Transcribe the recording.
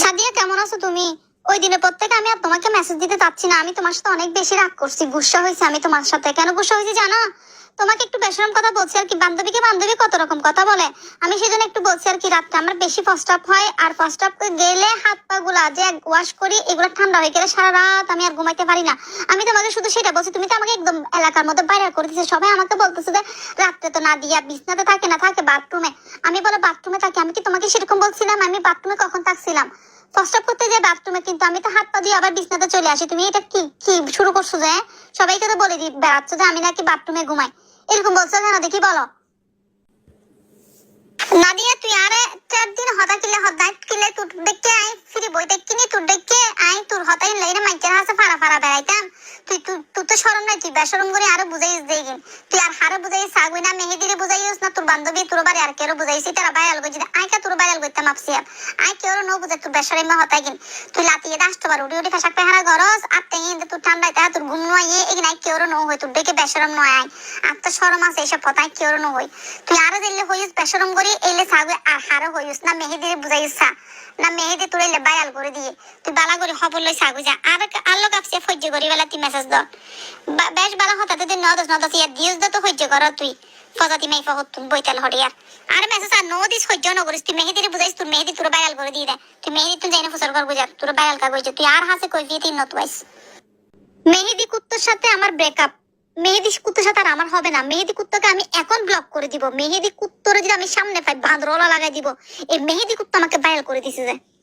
সাদিয়া, কেমন আছো তুমি? ওই দিনের পর থেকে আমি আর তোমাকে মেসেজ দিতে চাচ্ছি না। আমি তোমার সাথে অনেক বেশি রাগ করছি, গুসা হয়েছে আমি তোমার সাথে। কেন গুসা হয়েছে জানো? তোমাকে একটু বেশরম কথা বলছি আর কি। বান্ধবীকে বান্ধবী কত রকম কথা বলে? আমি সেজন্য একটু বলছি আর কি রাতটা আমার বেশি ফার্স্ট আপ হয়। আর ফার্স্ট আপ গেলে হাত পা গুলা যে ওয়াশ করি, এগুলো ঠান্ডা হয়ে গেলে সারা রাত আমি আর ঘুমাইতে পারি না। আমি তোমাকে শুধু সেটা বলছি, তুমি তো আমাকে একদম এলাকার মধ্যে বাইরে করে দিচ্ছে সবাই আমাকে বলতেছে যে রাত্রে তো না দিয়া বিছনাতে থাকে না, থাকে বাথরুমে আমি বলে বাথরুমে থাকি, আমি কি তোমাকে সেরকম বলছিলাম? আমি বাথরুমে কখন থাকছিলাম? আপ করতে যাই বাথরুমে কিন্তু আমি তো হাত পা দিয়ে আবার বিছনাতে চলে আসি। তুমি এটা কি কি শুরু করছ যে হ্যাঁ? সবাইকে তো বলে দি বেড়াচ্ছ যে আমি নাকি বাথরুমে ঘুমাই। এরকম বলছো কেন? দেখি বলো। নাদিয়া, তুই আরে চার দিন হতা কিলে হদাই কিলে তুই দেখকে আই ফিরি বই দেখকে নি তুই দেখকে আই তোর হতাই লাইনে মাইকের হাসে ফাড়া ফাড়া বেড়াইতাম। তুই তুই তুই তো শরম নাই, তুই বেশরম করে আরও বুঝাইস দেগিন তুই আর হারে বুঝাইস, সাগুই না মেহেদিরে বুঝাইস, না তোর বান্ধবী, তোর বাড়ি আর কেউ বুঝাইছি, তারা বাইরাল গই যদি আই কা তোর বাইরাল গইতাম আপসি আই কেউ নো বুঝাই তোর বেশরম হতাই গিন তুই লাতিয়ে দাস তো বার, উড়ি উড়ি ফাশাক পেহারা গরস, আর তাই তোর ঠান্ডায় তা তোর ঘুম নয় এগিন আই কেউ নো হই তোর দেখে বেশরম নয় আই আর তো শরম আছে এইসব কথাই কেউ নো হই তুই আরও দিলে হইস, বেশরম করি, এলে সাগুই আর হারে হইস, না মেহেদিরে বুঝাইস না মেহেদি তোর এলে বাইরাল করে দিয়ে। তুই বালা করে খবর লই সাগু যা। আর কাপসে সহ্য করি বেলা তুই মেসেজ দ বা- বেশ হঠাৎ তুই ইয়ার তো সহ্য কর তুই। ফজাতি ফহত বইতাল হরিয়ার আর। মেসেজ আর দিস, সহ্য ন করিস তুই বুঝাইস, তোর মেহেদি তোর করে দিয়ে দে। তুই মেহেদি তুই যাইনা ফুসল তোর তুই আর হাসে কই তিন মেহেদি কুত্তর সাথে আমার ব্রেকআপ মেহেদি কুত্তর সাথে আর আমার হবে না। মেহেদি কুত্তকে আমি এখন ব্লক করে দিব। মেহেদি কুত্তরে যদি আমি সামনে পাই, বাঁদরওয়ালা লাগাই দিব। এই মেহেদি কুত্ত আমাকে ভাইরাল করে দিছে যে।